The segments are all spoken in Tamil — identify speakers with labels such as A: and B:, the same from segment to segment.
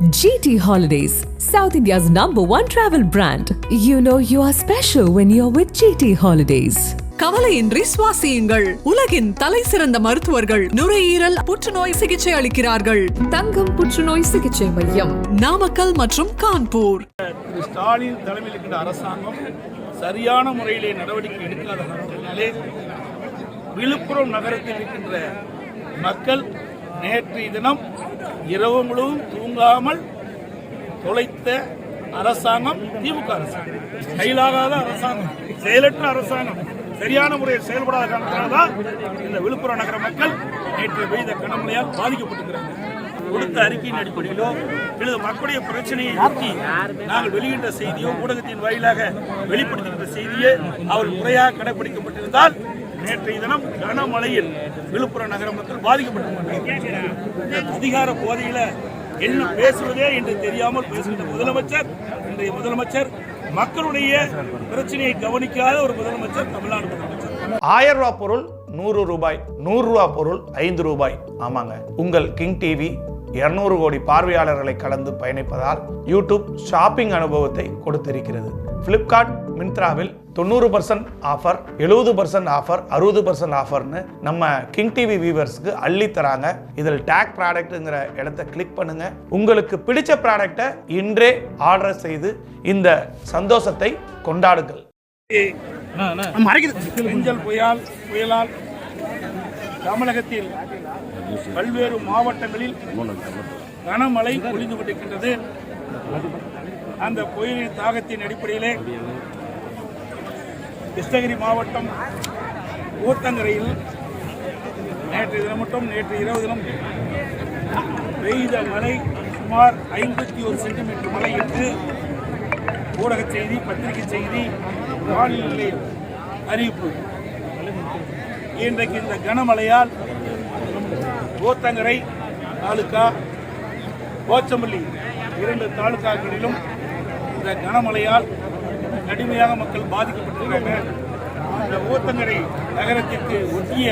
A: GT Holidays, South India's number one travel brand. You know you are special when you're with GT Holidays.
B: கவலையின்றி சுவாசியுங்கள் உலகின் தலை சிறந்த மருத்துவர்கள் நுரையீரல் புற்றுநோய் சிகிச்சை அளிக்கிறார்கள்
A: தங்கம் புற்றுநோய் சிகிச்சை மையம்
B: நாமக்கல் மற்றும் கான்பூர்
C: ஸ்டாலின் தலைமையில் இருக்கின்ற அரசாங்கம் சரியான முறையிலே நடவடிக்கை எடுக்காத விழுப்புரம் நகரத்தில் இருக்கின்ற மக்கள் நேற்றைய தினம் இரவு முழுவதும் தூங்காமல் தொலைத்த அரசாங்கம் திமுக அரசாங்கம். செயலாகாத அரசாங்கம் செயலற்ற அரசாங்கம் சரியான முறையில் செயல்படாத காரணத்தினால்தான் இந்த விழுப்புரம் நகர மக்கள் நேற்று பெய்த கனமழையால் பாதிக்கப்பட்டிருக்கிறார்கள். கொடுத்த அறிக்கையின் அடிப்படையிலோ அல்லது மக்களுடைய பிரச்சனையை நோக்கி நாங்கள் வெளியிட்ட செய்தியோ ஊடகத்தின் வாயிலாக வெளிப்படுத்துகின்ற செய்தியே அவர் முறையாக கடைபிடிக்கப்பட்டிருந்தால் நேற்றைய தினம் கனமழையில் விழுப்புரம் நகர மக்கள் பாதிக்கப்பட்டிருக்கிறார்கள் அதிகார போதையில என்ன பேசுவதே என்று தெரியாமல் பேசுகின்ற முதலமைச்சர் இன்றைய முதலமைச்சர் மக்களுடைய பிரச்சனையை கவனிக்காத ஒரு முதலமைச்சர் தமிழ்நாடு முதலமைச்சர்.
D: ஆயிரம் ரூபாய் பொருள் நூறு ரூபாய் நூறு ரூபாய் பொருள் ஐந்து ரூபாய். ஆமாங்க. உங்கள் கிங் டிவி 200 கோடி பார்வையாளர்களை கடந்து பயணிப்பதால் யூடியூப் ஷாப்பிங் அனுபவத்தை கொடுத்திருக்கிறது. பிளிப்கார்ட் மிந்த்ராவில் தொண்ணூறு பர்சன்ட் ஆஃபர் எழுபது பர்சன்ட் ஆஃபர் அறுபது பர்சன்ட் ஆஃபர்னு நம்ம கிங் டிவி வியூவர்ஸ்க்கு அள்ளி தராங்க இதில் டேக் ப்ராடக்ட்டுங்கிற இடத்த கிளிக் பண்ணுங்க. உங்களுக்கு பிடிச்ச ப்ராடக்டை இன்றே ஆர்டர் செய்து இந்த சந்தோஷத்தை கொண்டாடுங்கள்.
C: பெஞ்சல் புயல் புயலால் தமிழகத்தில் பல்வேறு மாவட்டங்களில் கனமழை பொழிந்து கொண்டிருக்கின்றது. அந்த புயலின் தாகத்தின் அடிப்படையிலே கிருஷ்ணகிரி மாவட்டம் ஊத்தங்கரையில் நேற்று தினம் மட்டும் நேற்று இரவு தினம் பெய்த மழை சுமார் ஐம்பத்தி ஒரு சென்டிமீட்டர் மழை என்று ஊடக செய்தி பத்திரிகை செய்தி வானிலை அறிவிப்பு. இன்றைக்கு இந்த கனமழையால் கோத்தங்கரை தாலுகா போச்சம்பள்ளி இரண்டு தாலுகாக்களிலும் இந்த கனமழையால் கடுமையாக மக்கள் பாதிக்கப்பட்டிருக்காங்க அந்த ஊத்தங்கரை நகரத்திற்கு ஒட்டிய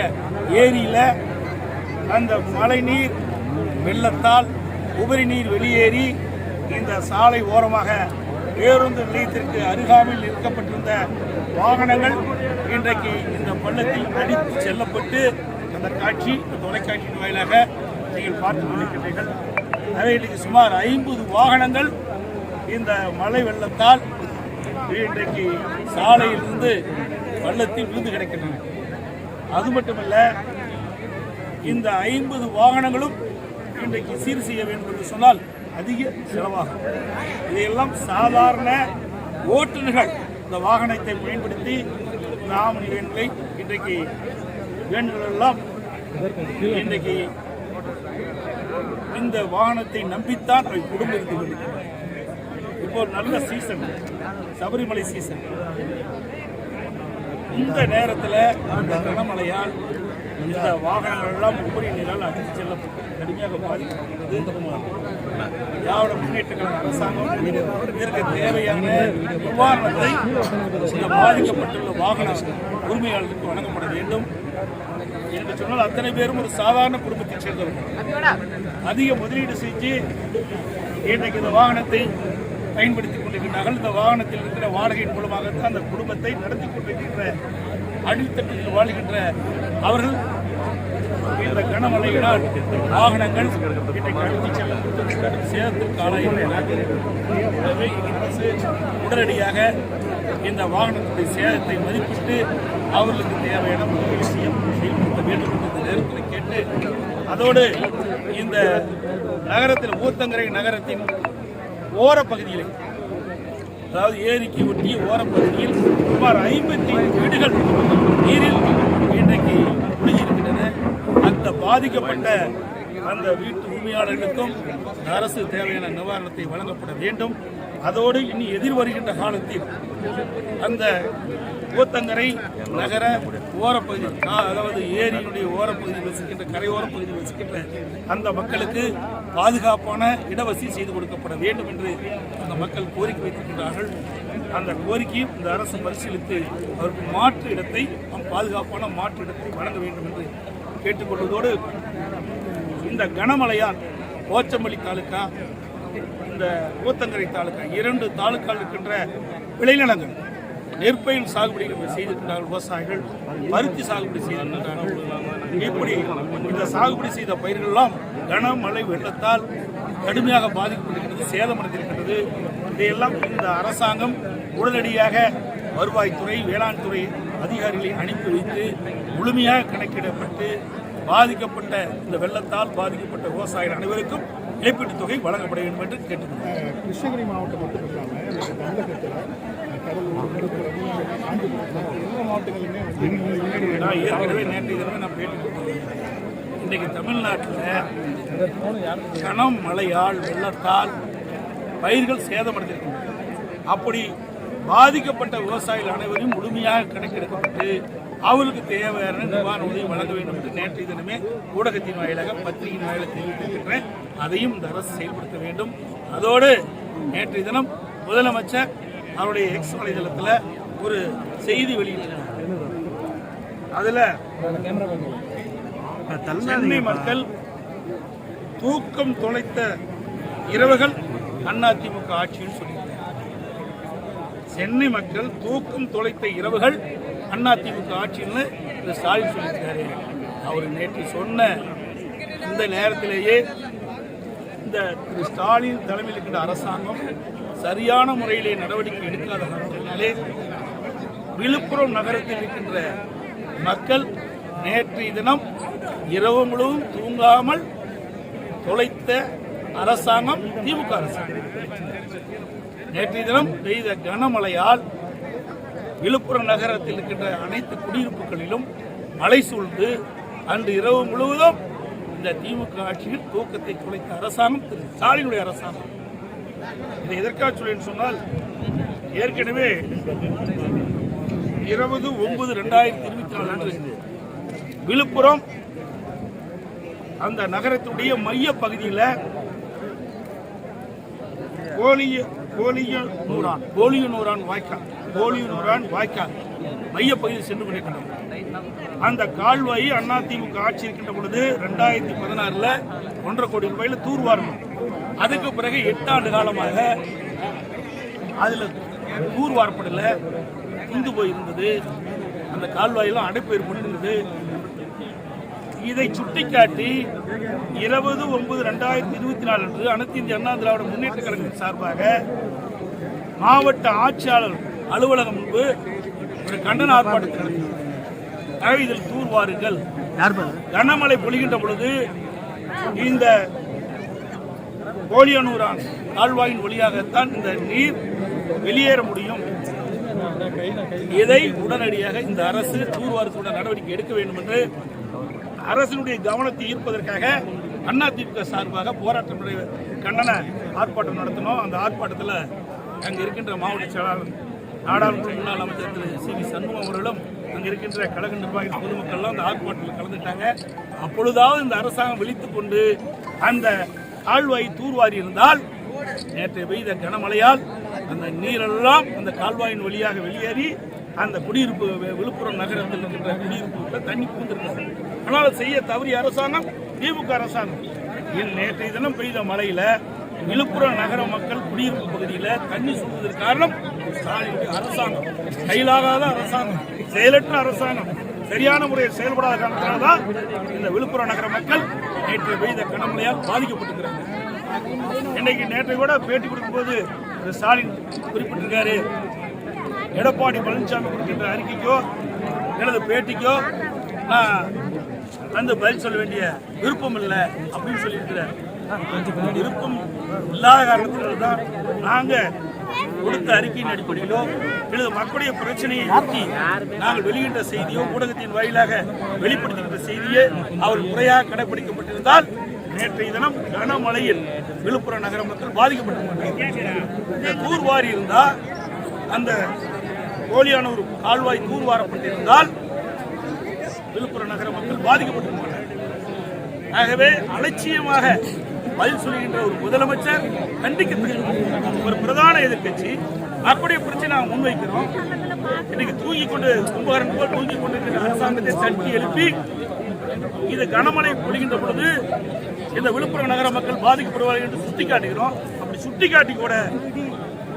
C: ஏரியில் அந்த மழை நீர் வெள்ளத்தால் உபரி நீர் வெளியேறி இந்த சாலை ஓரமாக பேருந்து நிலையத்திற்கு அருகாமையில் நிற்கப்பட்டிருந்த வாகனங்கள் இன்றைக்கு இந்த பள்ளத்தில் அடித்து செல்லப்பட்டு அந்த காட்சி தொலைக்காட்சியின் வாயிலாக நீங்கள் பார்த்து கொண்டிருக்கிறீர்கள். எனவே இன்றைக்கு சுமார் ஐம்பது வாகனங்கள் இந்த மழை வெள்ளத்தால் இன்றைக்கு சாலையிலிருந்து பள்ளத்தில் விழுந்து கிடைக்கின்றன. அது மட்டுமல்ல இந்த ஐம்பது வாகனங்களும் இன்றைக்கு சீர் செய்ய வேண்டும் என்று சொன்னால் அதிக செலவாகும். இதையெல்லாம் சாதாரண ஓட்டுநர்கள் இந்த வாகனத்தை பயன்படுத்தி நாம் ஆமணி இன்றைக்கு வேண்டுகளெல்லாம் இன்றைக்கு இந்த வாகனத்தை நம்பித்தான் அவை குடும்பம் இருந்து இப்போ நல்ல சீசன் சபரிமலை சீசன் இந்த நேரத்தில் அந்த கனமழையால் இந்த வாகனங்கள்லாம் உபரி நீரால் அடித்து செல்லப்பட்டு கடுமையாக பாதிக்கப்பட்டது. திராவிட முன்னேற்ற கழக அரசாங்கம் இதற்கு தேவையான நிவாரணத்தை இந்த பாதிக்கப்பட்டுள்ள வாகன உரிமையாளருக்கு வழங்கப்பட வேண்டும் என்று சொன்னால் அத்தனை பேரும் ஒரு சாதாரண குடும்பத்தைச் சேர்ந்தவர்கள். அதிக முதலீடு செஞ்சு இன்றைக்கு இந்த வாகனத்தை பயன்படுத்தி கொண்டிருக்கிறார்கள் இந்த வாகனத்தில் இருக்கிற வாடகையின் மூலமாக தான் அந்த குடும்பத்தை நடத்தி கொண்டிருக்கின்ற அடித்தட்டில் வாழ்கின்ற அவர்கள் இந்த கனமழையினால் வாகனங்கள் இன்றைக்கு அடித்துச் சேதத்திற்கு ஆளாயிருக்கிறார்கள் அரசு உடனடியாக இந்த வாகனத்துடைய சேதத்தை மதிப்பிட்டு அவர்களுக்கு தேவையான உதவி செய்ய செயல்படுத்த வேண்டும் என்று நேரத்தில் கேட்டு அதோடு இந்த நகரத்தில் ஊத்தங்கரை நகரத்தின் ஓரப்பகுதியில் அதாவது ஏரிக்கு ஒட்டிய ஓரப்பகுதியில் சுமார் ஐம்பத்தி வீடுகள் நீரில் இன்றைக்கு முடிஞ்சிருக்கின்றன அந்த பாதிக்கப்பட்ட அந்த வீட்டு உரிமையாளர்களுக்கும் அரசு தேவையான நிவாரணத்தை வழங்கப்பட வேண்டும். அதோடு இனி எதிர்வருகின்ற காலத்தில் அந்த ஊத்தங்கரை நகர ஓரப்பகுதி அதாவது ஏரியினுடைய ஓரப்பகுதியில் வசிக்கின்ற கரையோர பகுதியில் வசிக்கின்ற அந்த மக்களுக்கு பாதுகாப்பான இடவசதி செய்து கொடுக்கப்பட வேண்டும் என்று அந்த மக்கள் கோரிக்கை வைத்திருக்கிறார்கள். அந்த கோரிக்கையும் இந்த அரசு பரிசீலித்து அவருக்கு மாற்று இடத்தை நம் பாதுகாப்பான மாற்று இடத்தை வழங்க வேண்டும் என்று கேட்டுக்கொள்வதோடு இந்த கனமழையால் போச்சம்பள்ளி தாலுக்கா இந்த ஊத்தங்கரை தாலுக்கா இரண்டு தாலுக்கால் இருக்கின்ற விளைநிலங்கள் நெற்பயிர் சாகுபடி செய்திருக்கிறார்கள் விவசாயிகள் பருத்தி சாகுபடி செய்திருக்கிறார்கள். இப்படி இந்த சாகுபடி செய்த பயிர்கள்லாம் கனமழை வெள்ளத்தால் கடுமையாக பாதிக்கப்பட்டிருக்கிறது சேதமடைந்திருக்கிறது இதையெல்லாம் இந்த அரசாங்கம் உடனடியாக வருவாய்த்துறை வேளாண் துறை அதிகாரிகளை அனுப்பி வைத்து முழுமையாக கணக்கிடப்பட்டு பாதிக்கப்பட்ட இந்த வெள்ளத்தால் பாதிக்கப்பட்ட விவசாயிகள் அனைவருக்கும் இழப்பீட்டுத் தொகை வழங்கப்பட வேண்டும் என்று கேட்டுக்கொள்கிறேன்.
E: கிருஷ்ணகிரி மாவட்டம் மட்டும் இல்லாமல் தமிழகத்தில் கடலூர் விழுப்புரம் காஞ்சிபுரம் எல்லா மாவட்டங்களிலுமே வந்து
C: நான் ஏற்கனவே நேற்று தினமே நான் பேட்டி இன்றைக்கு தமிழ்நாட்டில் கனம் மழையால் வெள்ளத்தால் பயிர்கள் சேதமடைந்திருக்கின்றன. அப்படி பாதிக்கப்பட்ட விவசாயிகள் அனைவரையும் முழுமையாக கணக்கெடுக்கப்பட்டு அவர்களுக்கு தேவையான நிவாரண உதவி வழங்க வேண்டும் என்று நேற்றைய தினமே ஊடகத்தின் வாயிலாக பத்திரிகையின் வாயிலாக தெரிவித்திருக்கின்றேன். அதையும் இந்த அரசு செயல்படுத்த வேண்டும். அதோடு நேற்றைய தினம் முதலமைச்சர் அவருடைய எக்ஸ் வலைதளத்தில் ஒரு செய்தி வெளியிட்டிருக்கிறார். அதில் சென்னை மக்கள் தூக்கம் தொலைத்த இரவுகள் அதிமுக ஆட்சின்னு சொல்லியிருக்காங்க சென்னை மக்கள் தூக்கம் தொலைத்த இரவுகள் அதிமுக ஆட்சின்னு திரு ஸ்டாலின் சொல்லியிருக்காரு. அவர் நேற்று சொன்ன இந்த நேரத்திலேயே இந்த திரு ஸ்டாலின் தலைமையில் இருக்கின்ற அரசாங்கம் சரியான முறையிலே நடவடிக்கை எடுக்காத காரணத்தினாலே விழுப்புரம் நகரத்தில் இருக்கின்ற மக்கள் நேற்றைய தினம் இரவு முழுவதும் தூங்காமல் தொலைத்த அரசாங்கம் திமுக அரசாங்கம். நேற்றைய தினம் பெய்த கனமழையால் விழுப்புரம் நகரத்தில் இருக்கின்ற அனைத்து குடியிருப்புகளிலும் மழை சூழ்ந்து அன்று இரவு முழுவதும் இந்த திமுக ஆட்சியில் தூக்கத்தை குலைத்த அரசாங்கம் திரு. ஸ்டாலினுடைய அரசாங்கம். இதை எதற்காக சொல்லேன்னு சொன்னால் ஏற்கனவே இருபது ஒன்பது ரெண்டாயிரத்தி இருபத்தி நாலு அன்று விழுப்புரம் அந்த நகரத்துடைய மைய பகுதியில் கோலிய கோலிய நூறான் கோலிய நூறான் வாய்க்கால் கோலிய நூறான் வாய்க்கால் மைய பகுதியில் சென்று கொண்டிருக்கின்றோம் அந்த கால்வாய் அதிமுக ஆட்சி இருக்கின்ற பொழுது ரெண்டாயிரத்தி பதினாறுல ஒன்றரை கோடி ரூபாயில தூர்வாரணும் அதுக்கு பிறகு எட்டு ஆண்டு காலமாக அதுல தூர்வாரப்படல இந்து போயிருந்தது அந்த கால்வாயெல்லாம் அடைப்பு ஏற்பட்டிருந்தது. இதை சுட்டிக்காட்டி இருபது ஒன்பது ரெண்டாயிரத்தி இருபத்தி நாலு அன்று அனைத்து இந்திய அண்ணா திராவிட முன்னேற்ற கழகத்தின் சார்பாக மாவட்ட ஆட்சியாளர் அலுவலகம் முன்பு ஒரு கண்டன ஆர்ப்பாட்டத்தை நடத்தினார். இதில் தூர்வாருங்கள். கனமழை பொழிகின்ற பொழுது இந்த கோலியனூரான் கால்வாயின் வழியாகத்தான் இந்த நீர் வெளியேற முடியும். இதை உடனடியாக இந்த அரசு தூர்வாரத்துடைய நடவடிக்கை எடுக்க வேண்டும் என்று அரசினுடைய கவனத்தை ஈர்ப்பதற்காக அண்ணா திமுக சார்பாக போராட்டம் கண்டன ஆர்ப்பாட்டம் நடத்தினோம். அந்த ஆர்ப்பாட்டத்தில் அங்கே இருக்கின்ற மாவட்ட செயலாளர் நாடாளுமன்ற முன்னாள் அமைச்சர் திரு சி வி சண்முகம் அவர்களும் அங்கே இருக்கின்ற கழக நிர்வாகிகள் பொதுமக்கள்லாம் அந்த ஆர்ப்பாட்டத்தில் கலந்துட்டாங்க அப்பொழுதாவது இந்த அரசாங்கம் விழித்துக் கொண்டு அந்த கால்வாய் தூர்வாரி இருந்தால் நேற்று பெய்த கனமழையால் அந்த நீரெல்லாம் அந்த கால்வாயின் வழியாக வெளியேறி அந்த குடியிருப்பு விழுப்புரம் நகரத்தில் இருக்கின்ற குடியிருப்புகளில் தண்ணி பூந்திருக்கிறது ஆனால் செய்ய தவறிய அரசாங்கம் திமுக அரசாங்கம். நேற்றைய தினம் பெய்த மழையில விழுப்புரம் நகர மக்கள் குடியிருப்பு பகுதியில் தண்ணி சூழ்வதற்கு காரணம் ஸ்டாலினுடைய அரசாங்கம். கையிலாகாத அரசாங்கம் செயலற்ற அரசாங்கம். சரியான முறையில் செயல்படாத காரணத்தினால்தான் இந்த விழுப்புரம் நகர மக்கள் நேற்று பெய்த கனமழையால் பாதிக்கப்பட்டிருக்கிறாங்க. இன்னைக்கு நேற்று கூட பேட்டி கொடுக்கும்போது திரு ஸ்டாலின் குறிப்பிட்டிருக்காரு எடப்பாடி பழனிசாமி கொடுக்கின்ற அறிக்கைக்கோ எனது பேட்டிக்கோ நான் வந்து பதில் சொல்ல வேண்டிய விருப்பம் இல்லை அப்படின்னு சொல்லியிருக்கிறார். விருப்பம் இல்லாத காரணத்தினால தான் நாங்கள் கொடுத்த அறிக்கையின் அடிப்படையிலோ அல்லது மக்களுடைய பிரச்சனையை பற்றி நாங்கள் வெளியிட்ட செய்தியோ ஊடகத்தின் வாயிலாக வெளிப்படுத்துகின்ற செய்தியே அவர் முறையாக கடைபிடிக்கப்பட்டிருந்தால் நேற்றைய தினம் கனமழையில் விழுப்புரம் நகர மக்கள் பாதிக்கப்பட்டிருக்கிறார்கள் தூர்வாரி இருந்தால் அந்த கோலியானூர் கால்வாய் தூர்வாரப்பட்டிருந்தால் விழுப்புரம் நகர மக்கள் பாதிக்கப்பட்டிருக்கிறார்கள். ஆகவே அலட்சியமாக பதில் சொல்கின்ற ஒரு முதலமைச்சர் கண்டிக்கத்தக்கது. ஒரு பிரதான எதிர்க்கட்சி. அப்படியே பிரச்சனை நாங்கள் முன்வைக்கிறோம். இன்னைக்கு தூங்கி கொண்டு கும்பகரன் போல் தூங்கி கொண்டிருக்கிற அரசாங்கத்தை தட்டி எழுப்பி இது கனமழை பொழிகின்ற பொழுது இந்த விழுப்புரம் நகர மக்கள் பாதிக்கப்படுவார்கள் என்று சுட்டிக்காட்டுகிறோம். அப்படி சுட்டிக்காட்டி கூட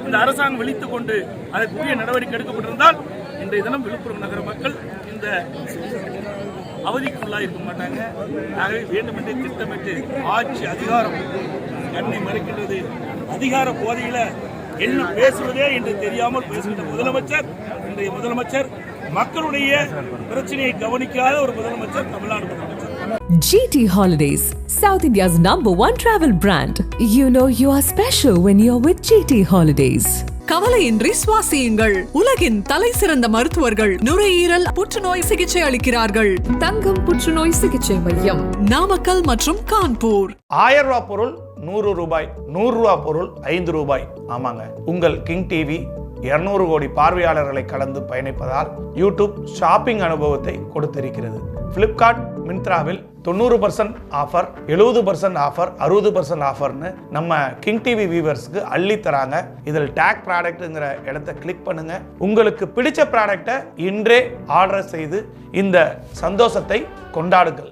C: இந்த அரசாங்கம் விழித்துக் கொண்டு அதற்குரிய நடவடிக்கை எடுக்கப்பட்டிருந்தால் இன்றைய தினம் விழுப்புரம் நகர மக்கள் இந்த அவதிக்குள்ளாக இருக்க மாட்டாங்க ஆகவே வேண்டுமென்றே திட்டமிட்டு ஆட்சி அதிகாரம் கண்ணை மறைக்கின்றது அதிகார போதையில் என்ன பேசுவதே என்று தெரியாமல் பேசுகின்ற முதலமைச்சர் இன்றைய முதலமைச்சர் மக்களுடைய பிரச்சனையை கவனிக்காத ஒரு முதலமைச்சர் தமிழ்நாடு முதலமைச்சர்
A: GT Holidays, South India's number one travel brand. You know you are special when you're with GT Holidays.
B: கவலையின்றி சுவாசியுங்கள். உலகின் தலை சிறந்த மருத்துவர்கள் நுரையீரல் புற்றுநோய் சிகிச்சை அளிக்கிறார்கள்.
F: தங்கம் புற்றுநோய் சிகிச்சை மையம்
B: நாமக்கல் மற்றும் கான்பூர்.
D: ஆயிரம் ரூபாய் பொருள் நூறு ரூபாய் நூறு ரூபாய் பொருள் ஐந்து ரூபாய். ஆமாங்க. உங்கள் கிங் டிவி இருநூறு கோடி பார்வையாளர்களை கலந்து பயணிப்பதால் யூடியூப் ஷாப்பிங் அனுபவத்தை கொடுத்திருக்கிறது. பிளிப்கார்ட் மின்த்ராவில் தொண்ணூறு பர்சன்ட் ஆஃபர் எழுபது பர்சன்ட் ஆஃபர் அறுபது பர்சன்ட் ஆஃபர்னு நம்ம கிங் டிவி வியூவர்ஸ்க்கு அள்ளி தராங்க இதில் டேக் ப்ராடக்ட்டுங்கிற இடத்த கிளிக் பண்ணுங்க. உங்களுக்கு பிடிச்ச ப்ராடக்டை இன்றே ஆர்டர் செய்து இந்த சந்தோஷத்தை கொண்டாடுங்கள்.